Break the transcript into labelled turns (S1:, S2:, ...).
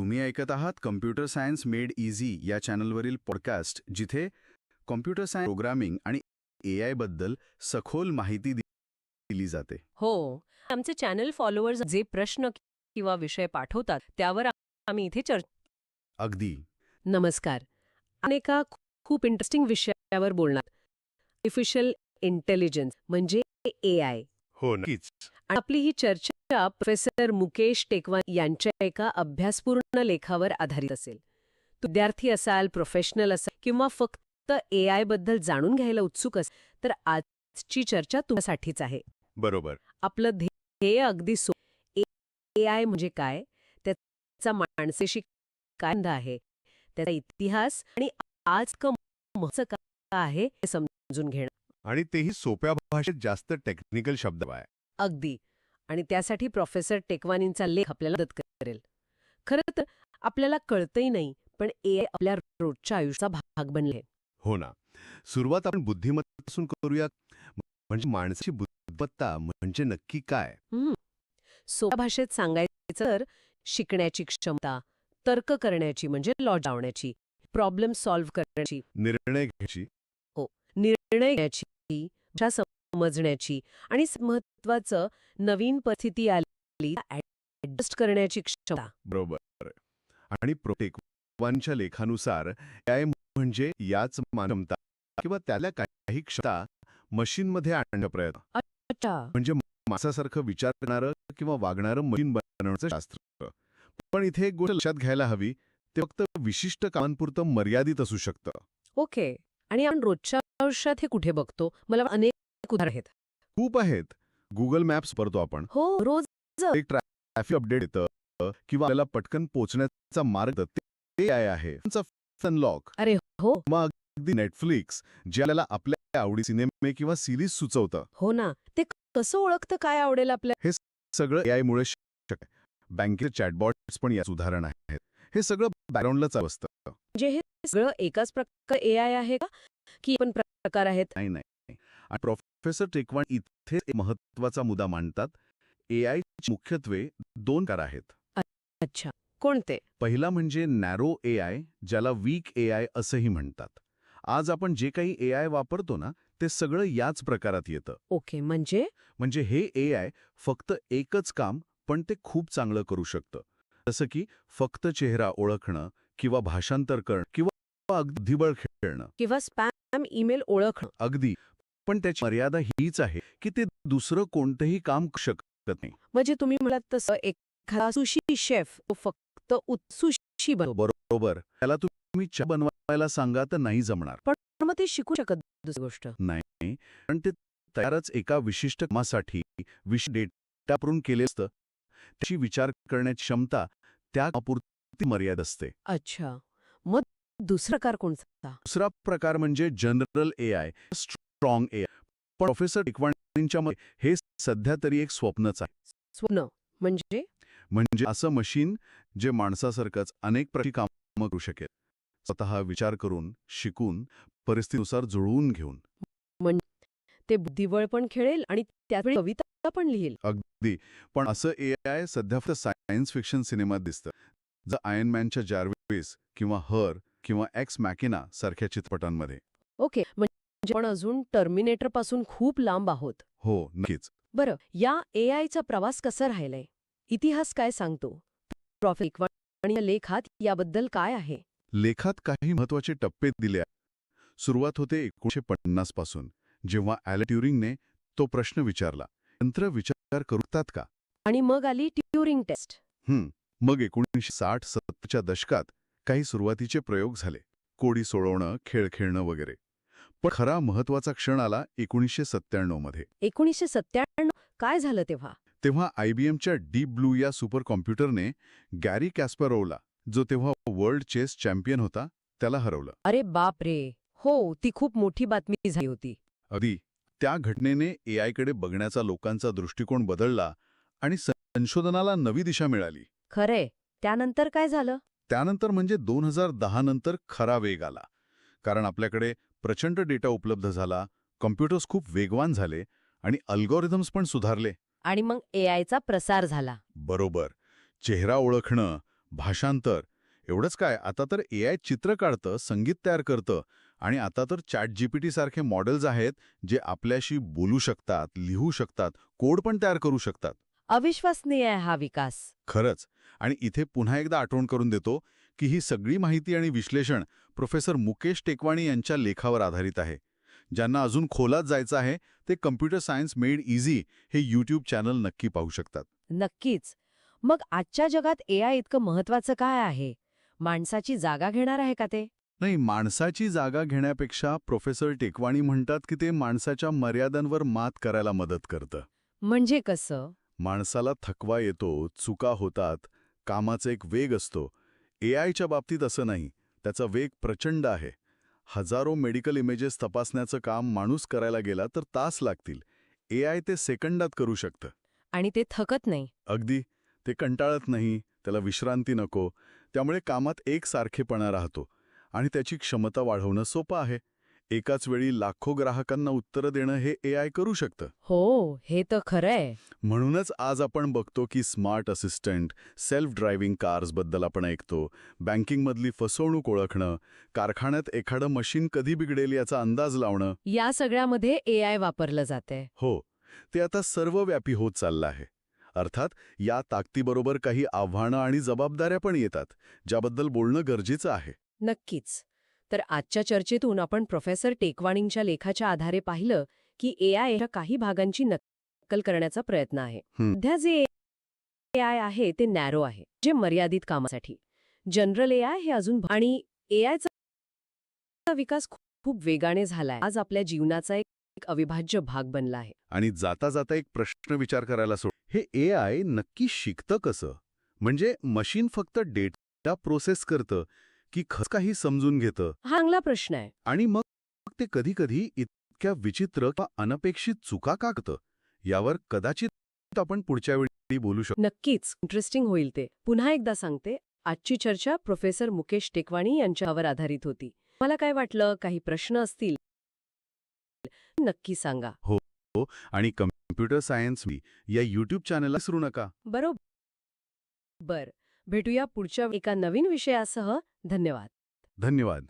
S1: तुम्ही ऐकत आहात कम्प्युटर सायन्स मेड इझी या चॅनलवरील पॉडकास्ट जिथे कॉम्प्युटर सायन्स प्रोग्रामिंग आणि ए आयबद्दल सखोल माहिती दि- दिली जाते.
S2: हो आमचे चॅनल फॉलोअर्स जे प्रश्न किंवा विषय पाठवतात त्यावर आम्ही इथे चर्चा
S1: अगदी.
S2: नमस्कार. एका खूप इंटरेस्टिंग विषयावर बोलणार. आर्टिफिशियल इंटेलिजन्स म्हणजे ए आय
S1: हो नक्कीच.
S2: आणि आपली ही चर्चा प्रोफेसर मुकेश टेकवान यांच्या एका अभ्यासपूर्ण लेखावर आधारित असेल. विद्यार्थी असाल प्रोफेशनल असाल किंवा फक्त ए आयबद्दल जाणून घ्यायला उत्सुक असाल तर आजची चर्चा तुमच्यासाठीच आहे.
S1: बरोबर.
S2: आपलं ध्येय अगदी सो ए आय म्हणजे काय? त्याचा माणसेशी काय आहे? त्याचा इतिहास आणि आज क महत्त्वाचं का आहे हे समजून घेणं.
S3: आणि तेही सोप्या भाषेत जास्त टेक्निकल शब्द आहे.
S2: अगदी. आणि त्यासाठी प्रोफेसर टेकवानींचा लेख आपल्याला मदत करेल. खरं तर आपल्याला कळतही नाही पण ए आपल्या रोजच्या आयुष्याचा भाग बनले.
S3: हो ना. सुरुवात आपण बुद्धिमत्तेपासून करूया म्हणजे माणसाची बुद्धिमत्ता म्हणजे नक्की काय?
S2: सोप्या भाषेत सांगायचं तर शिकण्याची क्षमता तर्क करण्याची म्हणजे लॉज लावण्याची प्रॉब्लेम सॉल्व्ह करण्याची.
S3: निर्णय घ्यायची.
S2: निर्णय घेण्याची भाषा समजण्याची आणि महत्वाचं नवीन परिस्थिती आली ऍडजस्ट करण्याची क्षमता.
S3: बरोबर. आणि प्रोटेकवानच्या लेखानुसार AI म्हणजे याच मानवता किंवा त्याला काही क्षमता मशीनमध्ये आणण्याचा प्रयत्न.
S2: अच्छा.
S3: म्हणजे माणसासारखं विचार करणारं किंवा वागणारं मशीन बनवण्याचं शास्त्र. पण इथे एक गोष्ट लक्षात घ्यायला हवी ते फक्त विशिष्ट कामांपुरतं मर्यादित असू शकतं.
S2: ओके. आणि आपण रोजच्या आयुष्यात हे कुठे बघतो? मला अनेक उदाहरण आहेत.
S3: खूप आहेत. गुगल मॅप्स वापरतो आपण.
S2: हो रोज
S3: एक ट्रॅफिक अपडेट येतं किंवा आपल्याला पटकन पोहोचण्याचा मार्ग ते आहे. अनलॉक
S2: अरे हो.
S3: अगदी नेटफ्लिक्स जे आपल्याला आपल्या आवडी सिनेमे किंवा सिरीज सुचवतं.
S2: हो ना. ते कसं ओळखतं काय आवडेल आपल्या
S3: सगळं AI मुळे शक्य बँकेचे चॅटबॉट्स पण याच उदाहरण आहेत. हे सगळं बॅकग्राऊंडला चालू असतं.
S2: म्हणजे हे सगळं एकाच प्रकार ए आय आहे का? की पण प्रकार आहेत?
S3: नाही नाही. आणि प्रोफेसर टेकवान इथे महत्त्वाचा मुद्दा मांडतात. एआय मुख्यत्वे दोन कार आहेत.
S2: अच्छा. कोणते?
S3: पहिला म्हणजे नॅरो एआय ज्याला वीक एआय असंही म्हणतात. आज आपण जे काही एआय वापरतो ना ते सगळं याच प्रकारात येतं.
S2: ओके म्हणजे?
S3: म्हणजे हे एआय फक्त एकच काम पण ते खूप चांगलं करू शकतं. जसं की फक्त चेहरा ओळखणं किंवा भाषांतर करणं किंवा अगदी धिबळ खेळणं.
S2: किंवा स्पॅम ईमेल ओळखणं.
S3: अगदी. पण त्याची मर्यादा हीच आहे की ते दुसरं कोणतंही काम शकत नाही.
S2: म्हणजे तुम्ही म्हणाल तसं एखादा सुशी शेफ तो फक्त उत- सुशी बनव
S3: बरोबर. त्याला तुम्ही चहा बनवायला सांगा तर नाही जमणार.
S2: पण मग ते शिकू शकत दुसरी गोष्ट.
S3: नाही पण ते तयारच एका विशिष्ट कामासाठी विशिष्ट डेटा वापरून केले असतं. त्याची विचार करण्याची क्षमता त्या कामापुरती मर्याद असते.
S2: अच्छा. मग दुसरा प्रकार कोणता?
S3: दुसरा प्रकार म्हणजे जनरल एआय स्ट्रॉंग एआय पण प्रोफेसर टिकवाणींच्या मते हे सध्या तरी एक स्वप्नच आहे.
S2: स्वप्न म्हणजे?
S3: म्हणजे असं मशीन जे माणसासारखंच अनेक प्रकारची कामं करू शकेल. स्वतः विचार करून शिकून परिस्थितीनुसार जुळवून घेऊन.
S2: ते बुद्धिबळ पण खेळेल आणि त्यावेळी कविता पण लिहिल.
S3: अगदी. पण असं एआय सध्या फक्त सायन्स फिक्शन सिनेमात दिसतं. जर आयनमॅनच्या जार्विस किंवा हर किंवा एक्स मॅकिना सारख्या चित्रपटांमध्ये.
S2: ओके. म्हणजे आपण अजून टर्मिनेटरपासून खूप लांब आहोत.
S3: हो नक्कीच.
S2: बरं या ए आयचा प्रवास कसा राहिलाय? इतिहास काय सांगतो? प्रॉफिक आणि लेखात याबद्दल काय आहे?
S3: लेखात काही महत्त्वाचे टप्पे दिले आहेत. सुरुवात होते एकोणीशे पन्नासपासून जेव्हा ट्युरिंगने तो प्रश्न विचारला यंत्र विचार करूतात का?
S2: आणि मग आली ट्युरिंग टेस्ट.
S3: हं, मग एकोणीसशे साठ सत्तरच्या दशकात काही सुरुवातीचे प्रयोग झाले. कोडी सोडवणं खेळ खेळणं वगैरे. पण खरा महत्त्वाचा क्षण आला एकोणीसशे सत्त्याण्णवमध्ये
S2: एकोणीसशे सत्त्याण्णव काय झालं तेव्हा?
S3: तेव्हा आयबीएमच्या डीप ब्लू या सुपर कॉम्प्युटरने गॅरी कॅस्परोवला जो तेव्हा वर्ल्ड चेस चॅम्पियन होता त्याला हरवलं.
S2: अरे बाप रे! हो ती खूप मोठी बातमी झाली होती.
S3: अगदी. त्या घटनेने एआयकडे बघण्याचा लोकांचा दृष्टिकोन बदलला आणि संशोधनाला नवी दिशा मिळाली.
S2: खरंय. त्यानंतर काय झालं?
S3: त्यानंतर म्हणजे दोन हजार दहा नंतर खरा वेग आला. कारण आपल्याकडे प्रचंड डेटा उपलब्ध झाला कॉम्प्युटर्स खूप वेगवान झाले आणि अल्गोरिथम्स पण सुधारले.
S2: आणि मग ए आयचा प्रसार झाला.
S3: बरोबर. चेहरा ओळखणं भाषांतर एवढंच काय? आता तर ए आय चित्र काढतं संगीत तयार करतं आणि आता तर चॅट जीपीटी सारखे मॉडेल्स आहेत जे आपल्याशी बोलू शकतात लिहू शकतात कोड पण तयार करू शकतात.
S2: अविश्वसनीय आहे हा विकास.
S3: खरंच. आणि इथे पुन्हा एकदा आठवण करून देतो की ही सगळी माहिती आणि विश्लेषण प्रोफेसर मुकेश टेकवाणी यांच्या लेखावर आधारित आहे. ज्यांना अजून खोलात जायचं आहे ते कम्प्युटर सायन्स मेड इझी हे यूट्यूब चॅनल नक्की पाहू शकतात.
S2: नक्कीच. मग आजच्या जगात एआय इतकं महत्वाचं काय आहे? माणसाची जागा घेणार आहे का ते?
S3: नाही माणसाची जागा घेण्यापेक्षा प्रोफेसर टेकवाणी म्हणतात की ते माणसाच्या मर्यादांवर मात करायला मदत करतं.
S2: म्हणजे कसं?
S3: माणसाला थकवा येतो चुका होतात कामाचा एक वेग असतो. ए आयच्या बाबतीत असं नाही. त्याचा वेग प्रचंड आहे. हजारो मेडिकल इमेजेस तपासण्याचं काम माणूस करायला गेला तर तास लागतील. ए आय ते सेकंदात करू शकतं.
S2: आणि ते थकत नाही.
S3: अगदी. ते कंटाळत नाही त्याला विश्रांती नको त्यामुळे कामात एकसारखेपणा राहतो आणि त्याची क्षमता वाढवणं सोपं आहे. एकाच वेळी लाखो ग्राहकांना उत्तरं देणं हे ए आय करू शकतं.
S2: हो हे तर खरंय.
S3: म्हणूनच आज आपण बघतो की स्मार्ट असिस्टंट सेल्फ ड्रायव्हिंग कार्सबद्दल आपण ऐकतो बँकिंगमधली फसवणूक ओळखणं कारखान्यात एखादं मशीन कधी बिघडेल याचा अंदाज लावणं.
S2: या सगळ्यामध्ये एआय वापरलं जाते
S3: हो ते आता सर्वव्यापी होत चाललं आहे. अर्थात या ताकदीबरोबर काही आव्हानं आणि जबाबदाऱ्या पण येतात ज्याबद्दल बोलणं गरजेचं आहे.
S2: नक्कीच. तर आजच्या चर्चेतून आपण प्रोफेसर टेकवाणींच्या लेखाच्या आधारे पाहिलं की एआय च्या काही भागांची नक्कल करण्याचा प्रयत्न आहे. सध्या जे एआय आहे ते नॅरो आहे जे मर्यादित कामासाठी. जनरल एआय हे अजून आणि एआयचा विकास खूप- वेगाने झालाय. आज आपल्या जीवनाचा एक एक अविभाज्य भाग बनला आहे.
S3: आणि जाता जाता एक प्रश्न विचार करायला सोड हे ए आय नक्की शिकतं कसं? म्हणजे मशीन फक्त डेटा प्रोसेस करतं की खस काही समजून घेतं?
S2: हा चांगला प्रश्न आहे.
S3: आणि मग ते कधी कधी इतक्या विचित्र किंवा अनपेक्षित चुका का करतं? यावर कदाचित आपण पुढच्या वेळी बोलू शकतो.
S2: नक्कीच. इंटरेस्टिंग होईल ते. पुन्हा एकदा सांगते. आजची चर्चा प्रोफेसर मुकेश टेकवाणी यांच्यावर आधारित होती. मला काय वाटलं? काही प्रश्न असतील? नक्की सांगा.
S3: आणि कम्प्युटर सायन्स मी या युट्यूब चॅनलला विसरू नका.
S2: बरोबर भेटूया पुढच्या एका नवीन विषयासह. धन्यवाद.
S3: धन्यवाद.